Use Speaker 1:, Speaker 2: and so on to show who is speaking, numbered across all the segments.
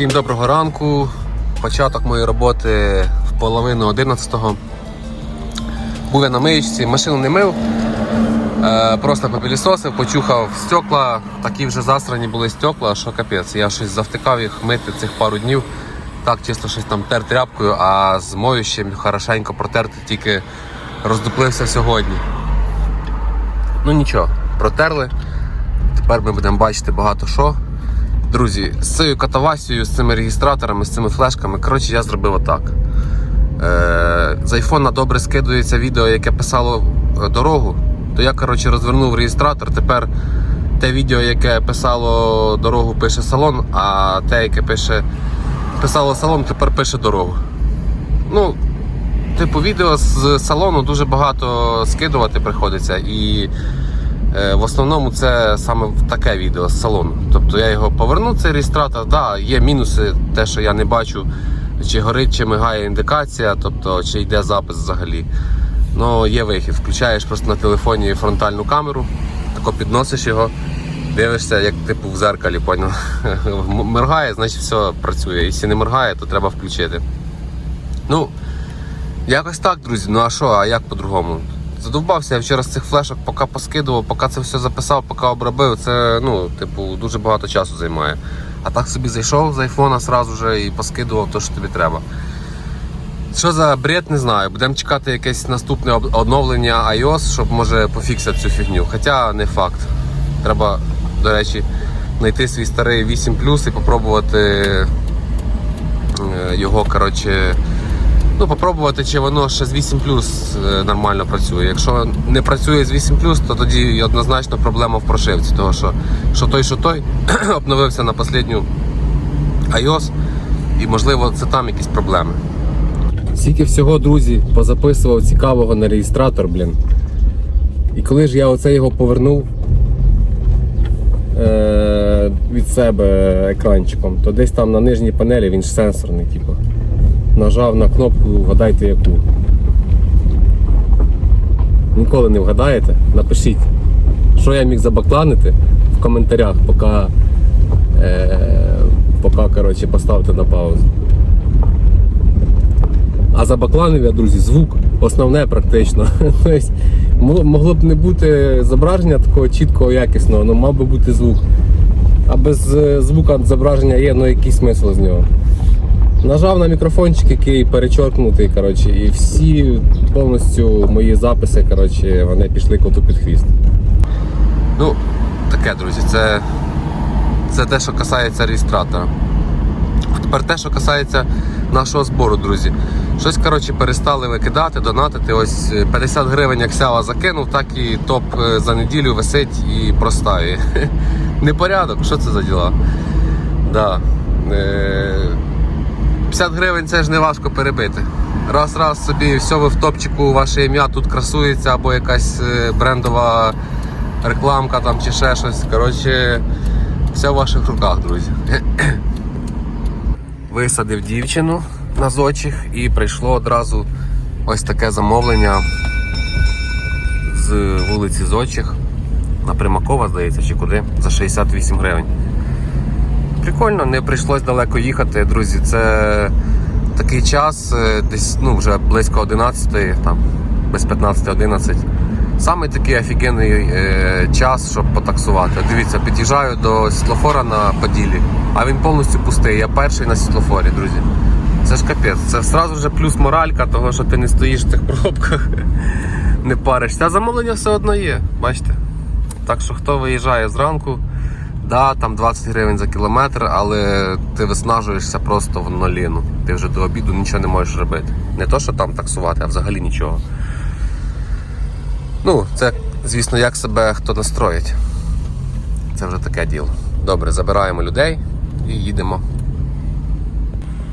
Speaker 1: Всім доброго ранку. Початок моєї роботи в половину 11-го. Був я на миючці, машину не мив, е, просто попілісосив, почухав стекла. Такі вже засрані були стекла, що капець. Я щось завтикав їх мити цих пару днів. Так чисто щось там тер тряпкою, а з моющим хорошенько протерти тільки роздуплився сьогодні. Ну нічого, протерли. Тепер ми будемо бачити багато що. Друзі, з цією катавасією, з цими реєстраторами, з цими флешками, коротше, я зробив отак. Е, з айфона добре скидується відео, яке писало е, дорогу, то я коротше, розвернув реєстратор. Тепер те відео, яке писало дорогу, пише салон, а те, яке пише, писало салон, тепер пише дорогу. Ну, типу, відео з салону дуже багато скидувати приходиться. І В основному це саме таке відео з салону. Тобто я його поверну, цей реєстратор. Да, є мінуси, те, що я не бачу, чи горить, чи мигає індикація, тобто чи йде запис взагалі. Ну, є вихід. Включаєш просто на телефоні фронтальну камеру, тако підносиш його, дивишся, як типу в зеркалі, поняв. Моргає, значить все працює. Якщо не моргає, то треба включити. Ну, якось так, друзі. Ну а що, а як по-другому? Задовбався я вчора з цих флешок, поки поскидував, поки це все записав, поки обробив. Це ну, типу, дуже багато часу займає. А так собі зайшов з айфона сразу же і поскидував те, що тобі треба. Що за бред, не знаю. Будемо чекати якесь наступне об- оновлення iOS, щоб може пофіксити цю фігню. Хоча не факт. Треба, до речі, знайти свій старий 8 і попробувати е, його, коротше. Ну, попробувати, чи воно ще з 8 е, нормально працює. Якщо не працює з 8 то тоді однозначно проблема в прошивці. Того що, що той, що той обновився на останню iOS, і можливо це там якісь проблеми. Скільки всього, друзі, позаписував цікавого на реєстратор, блін. І коли ж я оце його повернув е- від себе екранчиком, то десь там на нижній панелі він ж сенсорний, типу нажав на кнопку вгадайте яку. Ніколи не вгадаєте, напишіть, що я міг забакланити в коментарях, поки, е, поки коротше, поставте на паузу. А забакланив я, друзі, звук, основне практично. Тобто, могло б не бути зображення такого чіткого, якісного, але мав би бути звук. А без е, звука зображення є, ну який смисл з нього. Нажав на мікрофончик, який перечоркнутий, коротше, і всі повністю мої записи, коротше, вони пішли коту під хвіст. Ну, таке, друзі, це, це те, що касається реєстратора. Тепер те, що касається нашого збору, друзі. Щось коротше, перестали викидати, донатити. Ось е, 50 гривень, як сява закинув, так і топ е, за неділю висить і простає. Непорядок, що це за діла? Да. Е, 50 гривень це ж не важко перебити. Раз-раз собі все ви в топчику, ваше ім'я тут красується, або якась е, брендова рекламка там чи ще щось. Коротше, все в ваших руках, друзі. Висадив дівчину на зочих і прийшло одразу ось таке замовлення з вулиці Зочих на Примакова, здається, чи куди, за 68 гривень. Прикольно, не прийшлось далеко їхати, друзі. Це такий час, е, десь ну, вже близько 11, там, без 15-11. Саме такий офігенний е, час, щоб потаксувати. Дивіться, під'їжджаю до світлофора на Поділі, а він повністю пустий. Я перший на світлофорі, друзі. Це ж капець. Це одразу вже плюс моралька, того, що ти не стоїш в цих пробках, не паришся. Замовлення все одно є, бачите. Так що хто виїжджає зранку, да, там 20 гривень за кілометр, але ти виснажуєшся просто в ноліну. Ти вже до обіду нічого не можеш робити. Не то, що там таксувати, а взагалі нічого. Ну, це, звісно, як себе хто настроїть. Це вже таке діло. Добре, забираємо людей і їдемо.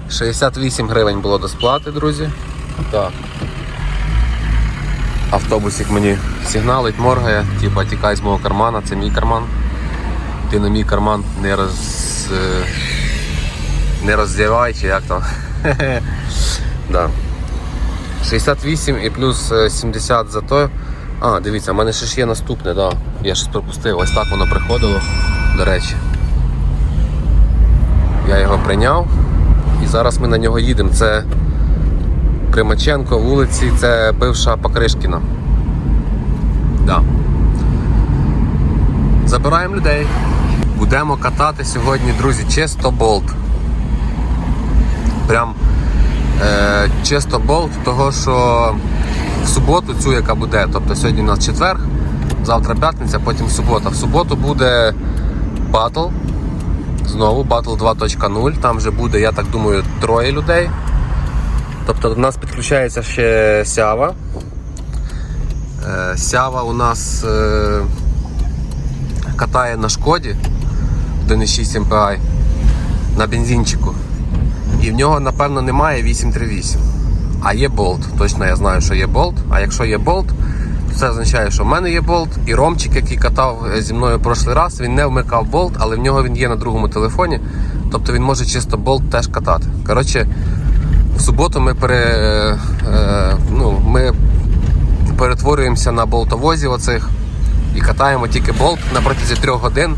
Speaker 1: 68 гривень було до сплати, друзі. Так. Автобусик мені сигналить, моргає, типа тікай з мого кармана, це мій карман. Ти на мій карман не роз. е, не роздівай, чи як там. да. 68 і плюс е, 70 за то. А, дивіться, в мене ще ж є наступне, да. Я щось пропустив. Ось так воно приходило, до речі. Я його прийняв і зараз ми на нього їдемо. Це Примаченко, вулиці, це бивша Покришкіна. Да. Забираємо людей. Будемо катати сьогодні, друзі, чисто болт. Прям е, чисто болт, того що в суботу, цю, яка буде, тобто сьогодні у нас четвер, завтра п'ятниця, потім субота. В суботу буде батл. Знову батл 2.0. Там вже буде, я так думаю, троє людей. Тобто до нас підключається ще Сява. Е, Сява у нас е, катає на шкоді 1.6 MPI на бензинчику. І в нього, напевно, немає 838. А є болт. Точно я знаю, що є болт. А якщо є болт, то це означає, що в мене є болт. І Ромчик, який катав зі мною прошлий раз, він не вмикав болт, але в нього він є на другому телефоні. Тобто він може чисто болт теж катати. Коротше, в суботу ми пере, е, ну, ми перетворюємося на болтовозів оцих і катаємо тільки болт на протязі трьох годин.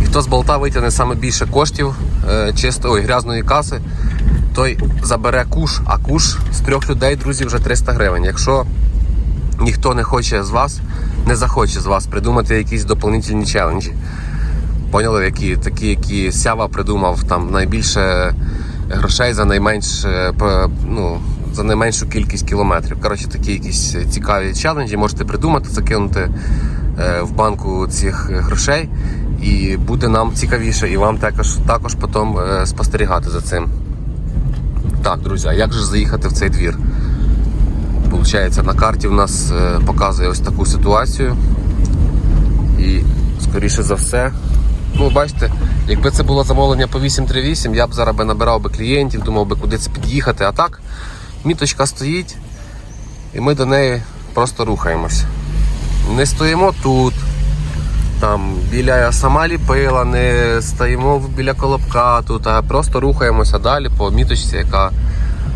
Speaker 1: І хто з болта витягне саме більше коштів е, чисто ой, грязної каси, той забере куш, а куш з трьох людей, друзі, вже 300 гривень. Якщо ніхто не хоче з вас, не захоче з вас придумати якісь доповнительні челенджі. Поняли, які такі, які Сява придумав там найбільше грошей за найменш е, ну, за найменшу кількість кілометрів. Коротше, такі якісь цікаві челенджі можете придумати, закинути е, в банку цих грошей, і буде нам цікавіше, і вам також, також потім е, спостерігати за цим. Так, друзі, а як же заїхати в цей двір? Получається, на карті в нас е, показує ось таку ситуацію. І скоріше за все, ну бачите, якби це було замовлення по 838, я б зараз би набирав би клієнтів, думав би куди це під'їхати. А так, міточка стоїть, і ми до неї просто рухаємося. Не стоїмо тут, там біля сама ліпила, не стоїмо біля колобка тут, а просто рухаємося далі по міточці, яка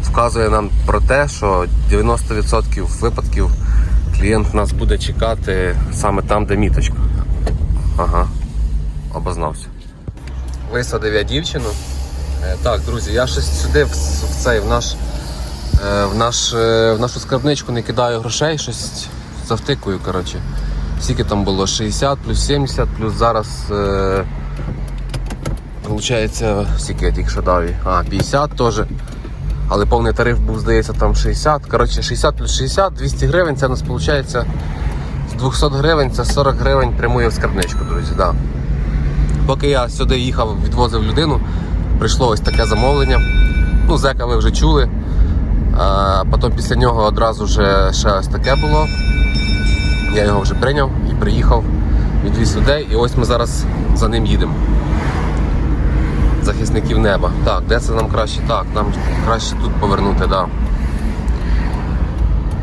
Speaker 1: вказує нам про те, що 90% випадків клієнт нас буде чекати саме там, де міточка. Ага, обознався. Висадив я дівчину. Е, Так, друзі, я щось сюди в, в цей в наш, е, в, наш, е, в нашу скарбничку не кидаю грошей, щось завтикую, коротше. Скільки там було? 60 плюс 70, плюс зараз. Е, Получається, скільки я тільки? А, 50 теж. Але повний тариф був, здається, там 60. Коротше, 60 плюс 60, 200 гривень, це у нас виходить з 200 гривень, це 40 гривень прямує в скарбничку, друзі. Да. Поки я сюди їхав, відвозив людину, прийшло ось таке замовлення. Ну, зека ви вже чули. А потім після нього одразу вже ще ось таке було. Я його вже прийняв і приїхав, відвіз людей, і ось ми зараз за ним їдемо. Захисників неба. Так, де це нам краще? Так, нам краще тут повернути. Да.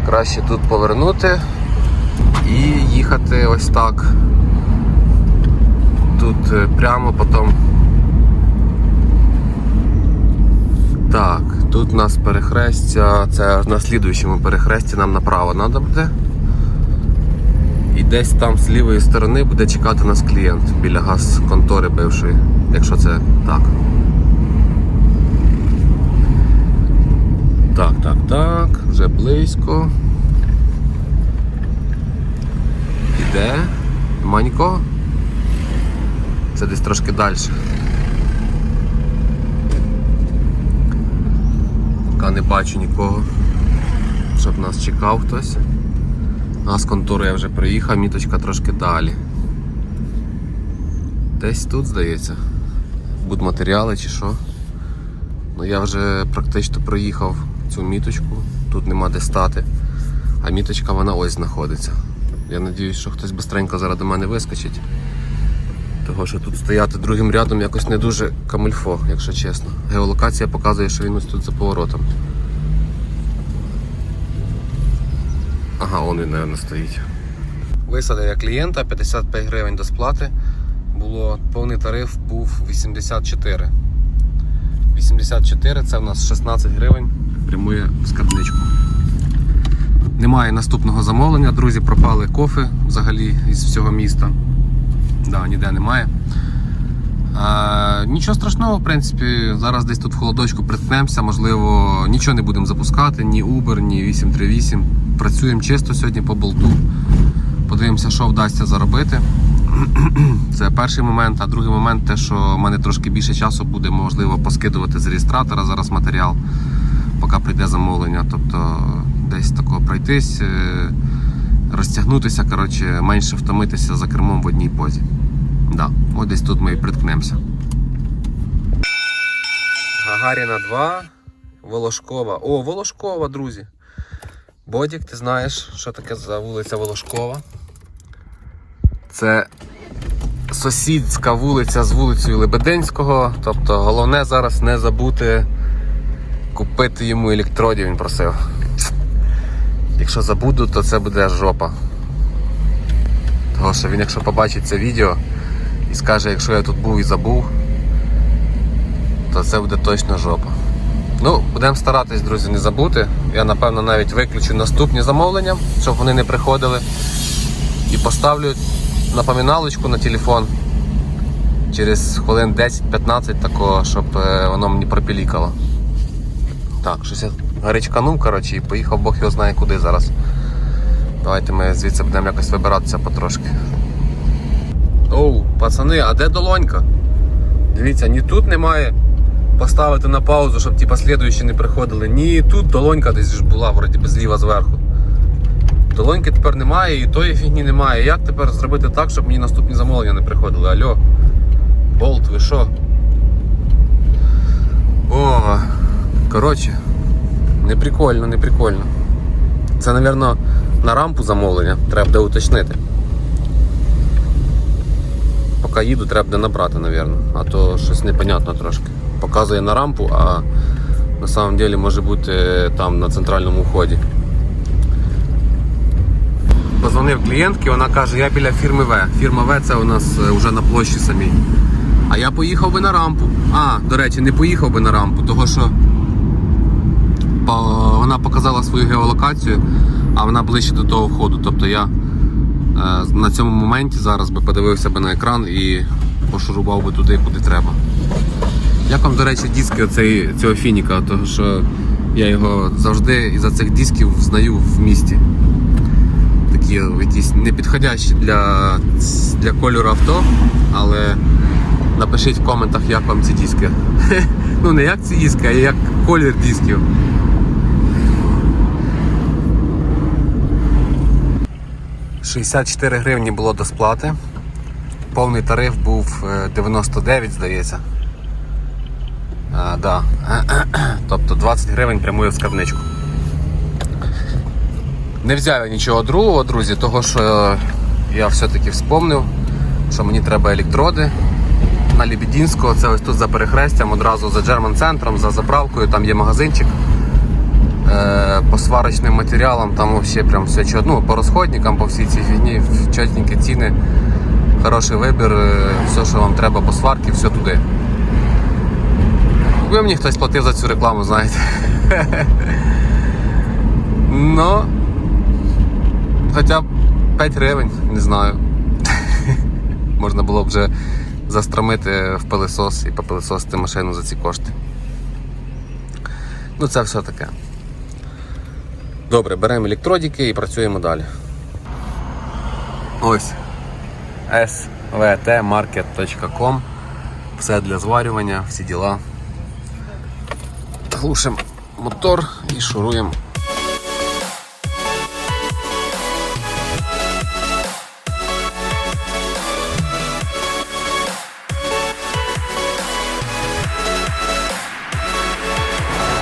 Speaker 1: Краще тут повернути і їхати ось так. Тут е, прямо потім. Так, тут у нас перехрестя, це на слідуючому перехресті нам направо треба буде. Десь там з лівої сторони буде чекати нас клієнт біля газконтори бившої, якщо це так. Так, так, так, вже близько. Іде? Нема нікого? Це десь трошки далі. Поки не бачу нікого, щоб нас чекав хтось. А з контури я вже приїхав, міточка трошки далі. Десь тут, здається. Будматеріали чи що. Ну я вже практично проїхав цю міточку, тут нема де стати. А міточка вона ось знаходиться. Я сподіваюся, що хтось бистренько зараз до мене вискочить. Того, що тут стояти другим рядом якось не дуже камильфо, якщо чесно. Геолокація показує, що він ось тут за поворотом. Ага, он він, мабуть, стоїть. Висадив я клієнта 55 гривень до сплати. Було повний тариф був 84. 84 це в нас 16 гривень прямує в скарбничку. Немає наступного замовлення, друзі, пропали кофи взагалі із всього міста. Да, ніде немає. Е, нічого страшного, в принципі, зараз десь тут в холодочку приткнемося, можливо, нічого не будемо запускати, ні Uber, ні 838. Працюємо чисто сьогодні по болту. Подивимося, що вдасться заробити. Це перший момент, а другий момент те, що в мене трошки більше часу буде можливо поскидувати з реєстратора зараз матеріал, поки прийде замовлення. Тобто десь такого пройтись, е, розтягнутися, коротше, менше втомитися за кермом в одній позі. Да, от десь тут ми і приткнемося. Гагаріна 2, Волошкова. О, Волошкова, друзі. Бодік, ти знаєш, що таке за вулиця Волошкова? Це сусідська вулиця з вулицею Лебединського. Тобто головне зараз не забути купити йому електродів, він просив. Якщо забуду, то це буде жопа. Тому що він, якщо побачить це відео і скаже, якщо я тут був і забув, то це буде точно жопа. Ну, будемо старатись, друзі, не забути. Я напевно навіть виключу наступні замовлення, щоб вони не приходили. І поставлю напоминалочку на телефон через хвилин 10-15 такого, щоб е, воно мені пропілікало. Так, щось я гарячканув, коротше, і поїхав Бог його знає куди зараз. Давайте ми звідси будемо якось вибиратися потрошки. Оу, пацани, а де долонька? Дивіться, ні тут немає поставити на паузу, щоб ті послідуючі не приходили. Ні тут долонька десь ж була, вроді би зліва зверху. Долоньки тепер немає і тої фігні немає. Як тепер зробити так, щоб мені наступні замовлення не приходили? Алло. Болт, ви що? О, коротше, не прикольно, не прикольно. Це, мабуть, на рампу замовлення, треба буде уточнити. Поки їду, треба буде набрати, мабуть. А то щось непонятно трошки. Показує на рампу, а на самом деле може бути там на центральному вході. Позвонив клієнтки, вона каже, я біля фірми В. Фірма В це у нас е, вже на площі самій. А я поїхав би на рампу. А, до речі, не поїхав би на рампу, того що вона показала свою геолокацію, а вона ближче до того входу. Тобто я е, на цьому моменті зараз би подивився би на екран і пошурував би туди, куди треба. Як вам, до речі, диски оцей, цього фініка, того що я його завжди із-за цих дисків знаю в місті. Такі якісь непідходящі для, для кольору авто, але напишіть в коментах, як вам ці диски. Ну не як ці диски, а як колір дисків. «64 гривні було до сплати. Повний тариф був е, 99, здається. А, да. Тобто 20 гривень прямує в скарбничку. Не взяв я нічого другого, друзі, того що я все-таки вспомнив, що мені треба електроди на Лебедінського. Це ось тут за перехрестям, одразу за Джерман центром, за заправкою, там є магазинчик. Е, по сварочним матеріалам, там взагалі прям все чот... ну, по розходникам, по всій цій фігні, чотенькі ціни, хороший вибір, е, все, що вам треба по сварці, все туди. Якби мені хтось платив за цю рекламу, знаєте. Ну, хоча б 5 гривень, не знаю. Можна було б вже застромити в пилисос і попилисосити машину за ці кошти. Ну, це все таке. Добре, беремо електродики і працюємо далі. Ось svtmarket.com Все для зварювання, всі діла. Глушимо мотор і шуруємо.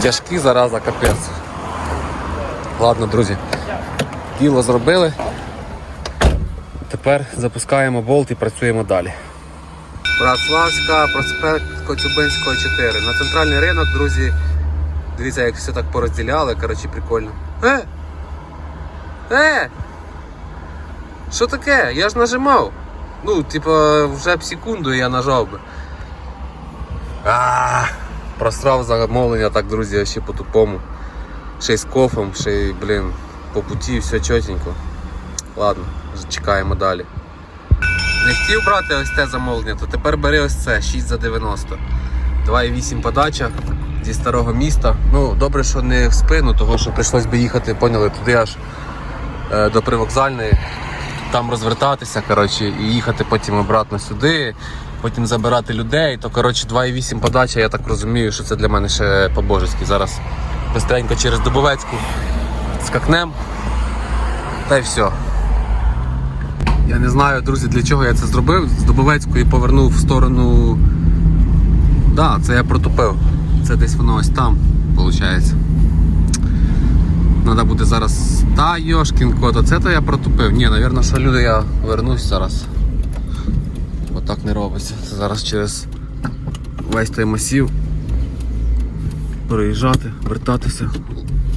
Speaker 1: Тяжкі зараза капець. Ладно, друзі, діло зробили. Тепер запускаємо болт і працюємо далі. Братславська, проспект Коцюбинського 4. На центральний ринок, друзі. Дивіться, як все так порозділяли, коротше, прикольно. Е! Е! Що таке? Я ж нажимав. Ну, типа, вже б секунду я нажав би. А, просрав замовлення, так, друзі, ще по-тупому. Ще й з кофом, ще й, блін, по путі все чотенько. Ладно, чекаємо далі. Не хотів брати ось те замовлення, то тепер бери ось це 6 за 90. 2,8 подача зі старого міста. Ну, добре, що не в спину, того що прийшлось би їхати, поняли, туди аж е, до привокзальної, там розвертатися, коротше, і їхати потім обратно сюди, потім забирати людей. То коротше 2,8 подача, я так розумію, що це для мене ще по-божески. Зараз быстренько через Дубовецьку скакнем. Та й все. Я не знаю, друзі, для чого я це зробив. З Дубовецької повернув в сторону. Да, це я протупив. Це десь воно ось там, виходить. Треба буде зараз. Та Йошкін кот, оце то я протупив. Ні, напевно, що люди я вернусь зараз. Бо так не робиться. Це зараз через весь той масів. Проїжджати, вертатися.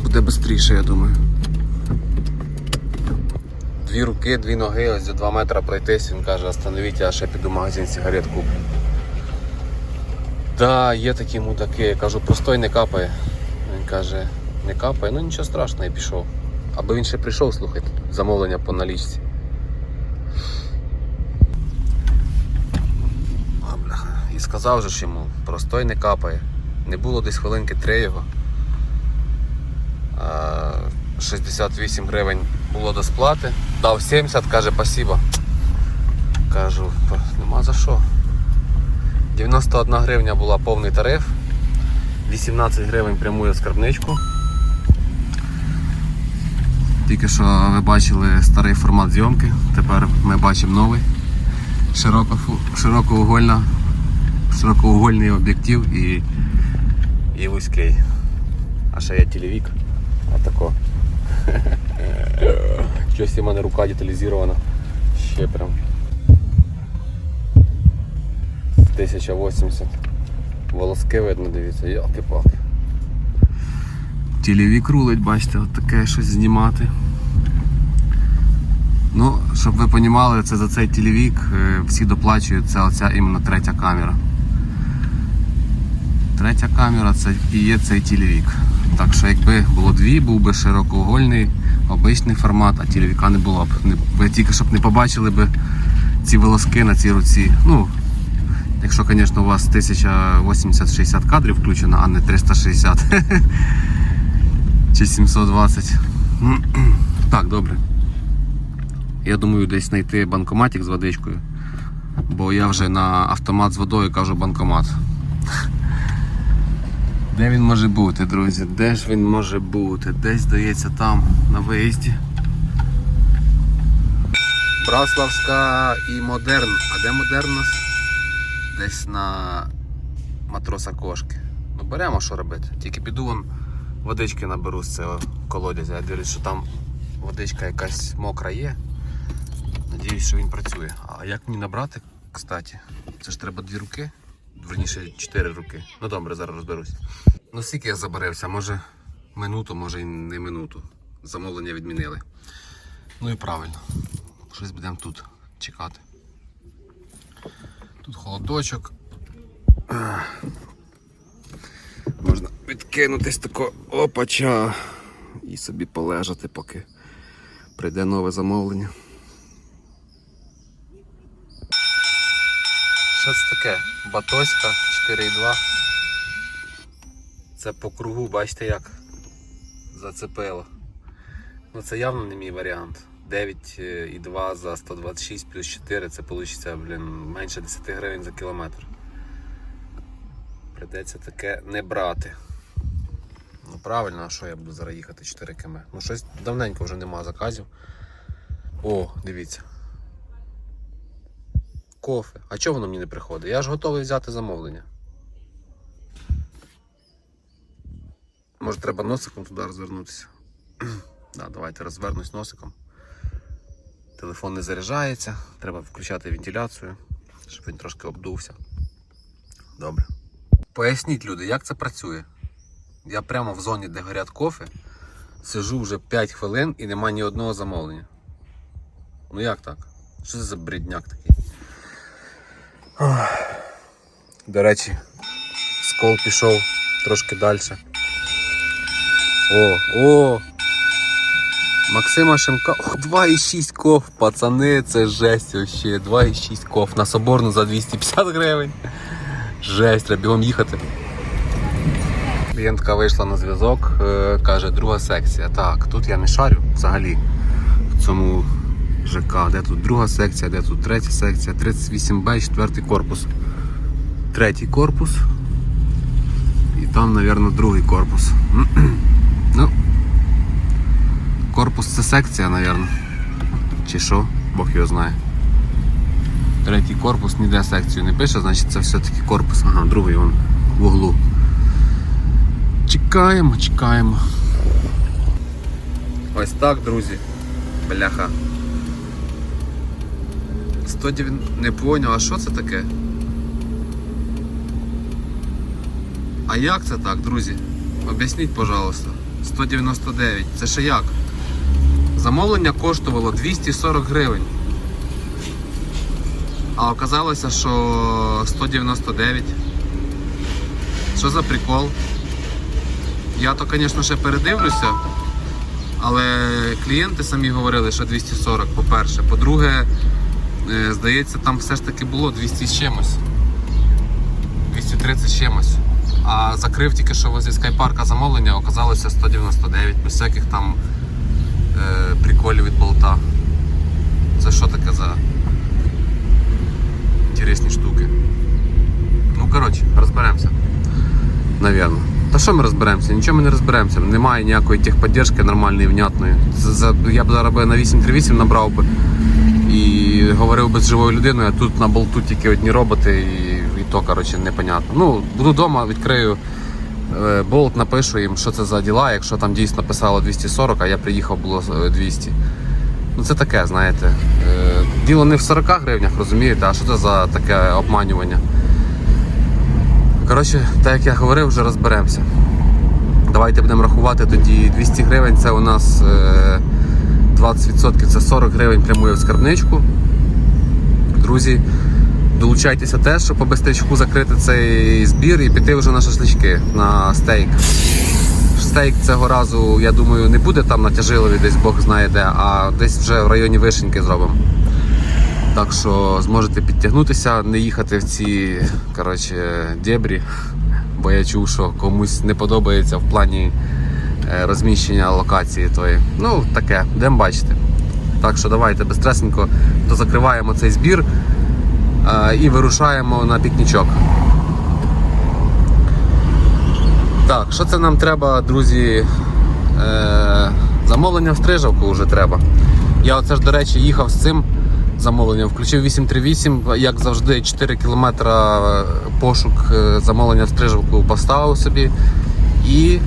Speaker 1: Буде швидше, я думаю. Дві руки, дві ноги, ось за 2 метри пройтись, він каже, остановіть, я ще піду в магазин сигарет куплю. Да, є такі мудаки, я кажу, простой не капає. Він каже, не капає, ну нічого страшного, і пішов. Аби він ще прийшов, слухайте, замовлення по налічці. І сказав же ж йому, простой не капає. Не було десь хвилинки три його. 68 гривень було до сплати. Дав 70, каже, спасибо. Кажу, нема за що. 91 гривня була повний тариф, 18 гривень прямує в скарбничку. Тільки що ви бачили старий формат зйомки, тепер ми бачимо новий. Широко, широкоугольна, широкоугольний об'єктив і, і вузький. А ще є телевік. Отако. Щось у мене рука деталізована. Ще прям. 1080. Волоски видно, дивіться, ялки-палки. Телевік рулить, бачите, от таке щось знімати. Ну, щоб ви розуміли, це за цей телевік е, всі доплачують, це оця іменно третя камера. Третя камера це і є цей телевік. Так що якби було дві, був би широкоугольний, обичний формат, а телевіка не було б. Ви тільки щоб не побачили б ці волоски на цій руці. Ну, якщо, звісно, у вас 1080-60 кадрів включено, а не 360 чи 720. Так, добре. Я думаю, десь знайти банкоматик з водичкою. Бо я вже на автомат з водою кажу банкомат. Де він може бути, друзі? Де ж він може бути? Десь здається там, на виїзді. Браславська і Модерн. А де Модерн у нас? Десь на матроса кошки. Ну беремо що робити. Тільки піду вон водички наберу з цього колодязя. Я дивлюсь, що там водичка якась мокра є. Надіюсь, що він працює. А як мені набрати, кстати? Це ж треба дві руки. Верніше, чотири руки. Ну добре, зараз розберусь. Ну скільки я забарився, може минуту, може і не минуту. Замовлення відмінили. Ну і правильно. Щось будемо тут чекати. Тут холодочок. Можна відкинутись тако опача і собі полежати, поки прийде нове замовлення. Що це таке? Батоська 4,2. Це по кругу, бачите як зацепило. Ну це явно не мій варіант. 9,2 за 126 плюс 4 це вийде, блін, менше 10 гривень за кілометр. Придеться таке не брати. Ну правильно, а що я буду зараз їхати 4 км? Ну щось давненько вже нема заказів. О, дивіться. Кофе. А чого воно мені не приходить? Я ж готовий взяти замовлення. Може треба носиком туди розвернутися. да, давайте розвернусь носиком. Телефон не заряджається, треба включати вентиляцію, щоб він трошки обдувся. Добре. Поясніть, люди, як це працює. Я прямо в зоні, де горять кофе, сижу вже 5 хвилин і нема ні одного замовлення. Ну як так? Що це за бредняк такий? До речі, скол пішов трошки далі. О, о! Максима Шимка. Ох, 2,6 ков, пацани, це жесть вообще. 2,6 ков. На соборну за 250 гривень. Жесть, треба бігом їхати. Клієнтка вийшла на зв'язок, е, каже, друга секція. Так, тут я не шарю взагалі в цьому ЖК. Де тут друга секція, де тут третя секція, 38Б, четвертий корпус. Третій корпус. І там, мабуть, другий корпус. корпус це секція, мабуть. Чи що? Бог його знає. Третій корпус ніде секцію не пише, значить це все-таки корпус. Ага, другий вон в углу. Чекаємо, чекаємо. Ось так, друзі. Бляха. 109... Не поняв, а що це таке? А як це так, друзі? Об'ясніть, пожалуйста. 199. Це ще як? Замовлення коштувало 240 гривень. А оказалося, що 199. Що за прикол? Я то, звісно, ще передивлюся, але клієнти самі говорили, що 240, по-перше. По-друге, е, здається, там все ж таки було 200 з чимось. 230 з чимось. А закрив тільки що возле скайпарка замовлення, оказалося 199, без всяких там е, приколів від болта. Це що таке за інтересні штуки? Ну, коротше, розберемося. Навірно. Та що ми розберемося? Нічого ми не розберемося. Немає ніякої техподдержки нормальної, внятної. За, я б зараз на 838 набрав би і говорив би з живою людиною, а тут на болту тільки одні роботи і, і то, коротше, непонятно. Ну, буду вдома, відкрию болт, напишу їм, що це за діла, якщо там дійсно писало 240, а я приїхав було е, 200. Ну це таке, знаєте. Е, Діло не в 40 гривнях, розумієте, а що це за таке обманювання? Коротше, так як я говорив, вже розберемося. Давайте будемо рахувати тоді 200 гривень, це у нас е, 20% це 40 гривень прямує в скарбничку. Друзі, долучайтеся теж, щоб по бистрячку закрити цей збір і піти вже на шашлички, на стейк. Стейк цього разу, я думаю, не буде там на тяжилові, десь Бог знає де, а десь вже в районі вишеньки зробимо. Так що зможете підтягнутися, не їхати в ці коротше, дебрі, бо я чув, що комусь не подобається в плані е, розміщення локації тої. Ну, таке, будемо бачити. Так що давайте безстресенько дозакриваємо цей збір і вирушаємо на пікнічок. Так, що це нам треба, друзі? Е, замовлення в стрижавку вже треба. Я оце ж, до речі, їхав з цим замовленням. Включив 838, як завжди, 4 км пошук е, замовлення в стрижавку поставив собі. І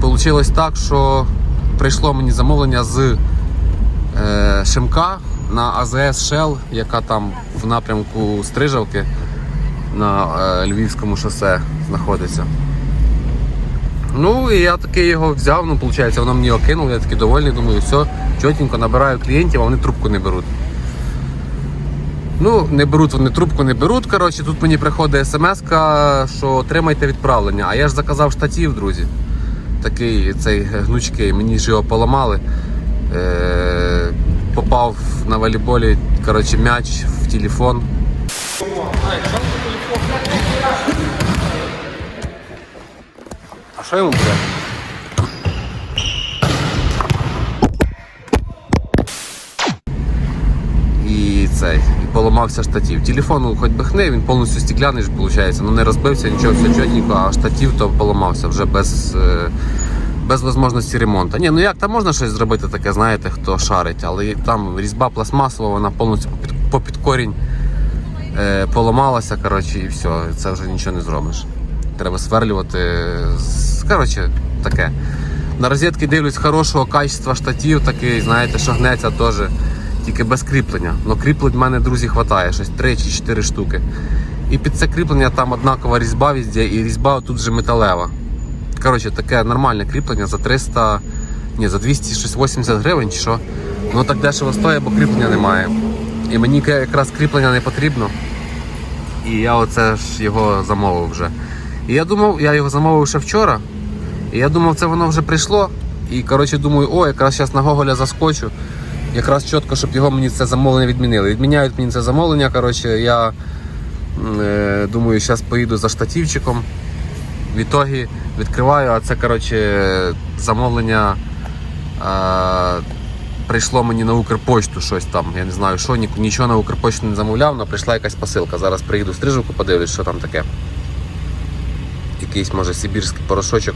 Speaker 1: вийшло так, що прийшло мені замовлення з е, Шимка на АЗС Shell, яка там в напрямку Стрижавки на е, Львівському шосе знаходиться. Ну і я таки його взяв, ну виходить, воно мені окинуло, я такий довольний, думаю, все, чотенько набираю клієнтів, а вони трубку не беруть. Ну, не беруть вони трубку, не беруть. Коротше, тут мені приходить смс, що отримайте відправлення. А я ж заказав штатів, друзі. Такий цей гнучкий, мені ж його поламали. Е- попав на волейболі коротше, м'яч в телефон. А що йому буде? І цей, і поламався штатив. Телефон ну, хоч би хни, він повністю стекляний ж виходить. Ну не розбився, нічого, все чотненько, а штатив то поламався вже без, е, без можливості ремонту. Ні, ну як там можна щось зробити таке, знаєте, хто шарить, але там різьба пластмасова, вона повністю попід, корінь е, поламалася, коротше, і все, це вже нічого не зробиш. Треба сверлювати. Коротше, таке. На розетки дивлюсь хорошого качества штатів, такий, знаєте, що теж. Тільки без кріплення. Ну кріплень в мене, друзі, вистачає, щось 3 чи 4 штуки. І під це кріплення там однакова різьба везде, і різьба тут же металева. Коротше, таке нормальне кріплення за 300, ні, за 280 гривень чи що. Ну так дешево стоїть, бо кріплення немає. І мені якраз кріплення не потрібно. І я оце ж його замовив вже. І я думав, я його замовив ще вчора. І я думав, це воно вже прийшло. І коротше думаю, о, якраз зараз на Гоголя заскочу. Якраз чітко, щоб його мені це замовлення відмінили. Відміняють мені це замовлення. Коротше, я е, думаю, зараз поїду за штативчиком. В ітогі відкриваю, а це коротше, замовлення е, прийшло мені на Укрпочту щось там. Я не знаю, що ні- нічого на Укрпочту не замовляв, але прийшла якась посилка. Зараз приїду в стрижівку, подивлюсь, що там таке. Якийсь, може, сибірський порошочок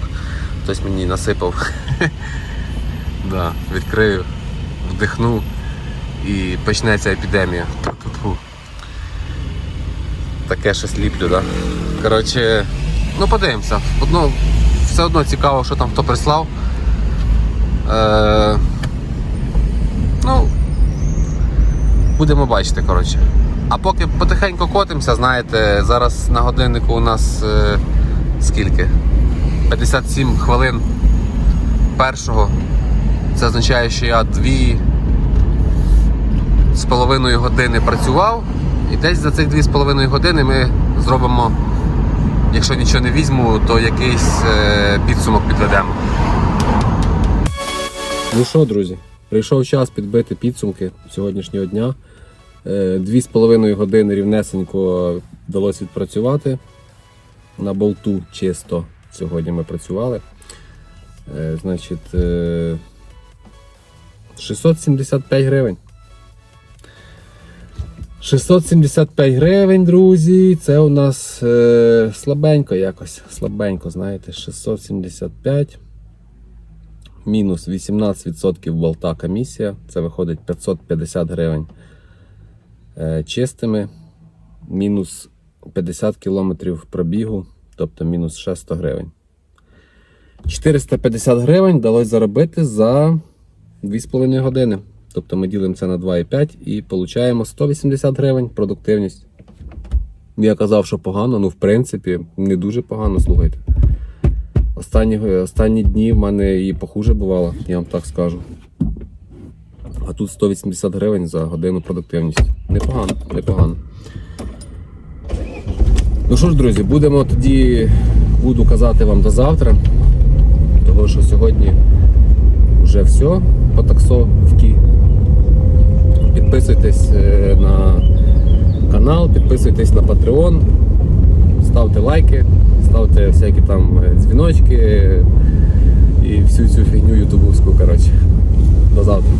Speaker 1: хтось мені насипав. да, відкрию, вдихну і почнеться епідемія. Таке щось ліплю, да? Коротше, ну подивимося. Одно, все одно цікаво, що там хто прислав. Е, ну, будемо бачити, коротше. А поки потихеньку котимося, знаєте, зараз на годиннику у нас е, скільки? 57 хвилин першого. Це означає, що я дві з половиною години працював. І десь за цих дві з половиною години ми зробимо, якщо нічого не візьму, то якийсь е, підсумок підведемо. Ну що, друзі, прийшов час підбити підсумки сьогоднішнього дня. Е, Дві з половиною години рівнесенько вдалося відпрацювати. На болту чисто сьогодні ми працювали. Е, Значить, е, 675 гривень. 675 гривень, друзі. Це у нас е, слабенько якось. Слабенько, знаєте, 675. Мінус 18% болта комісія. Це виходить 550 гривень е, чистими. Мінус 50 кілометрів пробігу, тобто мінус 600 гривень. 450 гривень вдалося заробити за 2,5 години. Тобто ми ділимо це на 2,5 і отримуємо 180 гривень продуктивність. Я казав, що погано, ну в принципі, не дуже погано, слухайте. Останні, останні дні в мене і похуже бувало, я вам так скажу. А тут 180 гривень за годину продуктивність. Непогано, непогано. Ну що ж, друзі, будемо тоді, буду казати вам до завтра. Того що сьогодні вже все по таксовці. Підписуйтесь е, на канал, підписуйтесь на Patreon, ставте лайки, ставте всякі там е, дзвіночки і всю цю фігню ютубовську. Коротше. До завтра.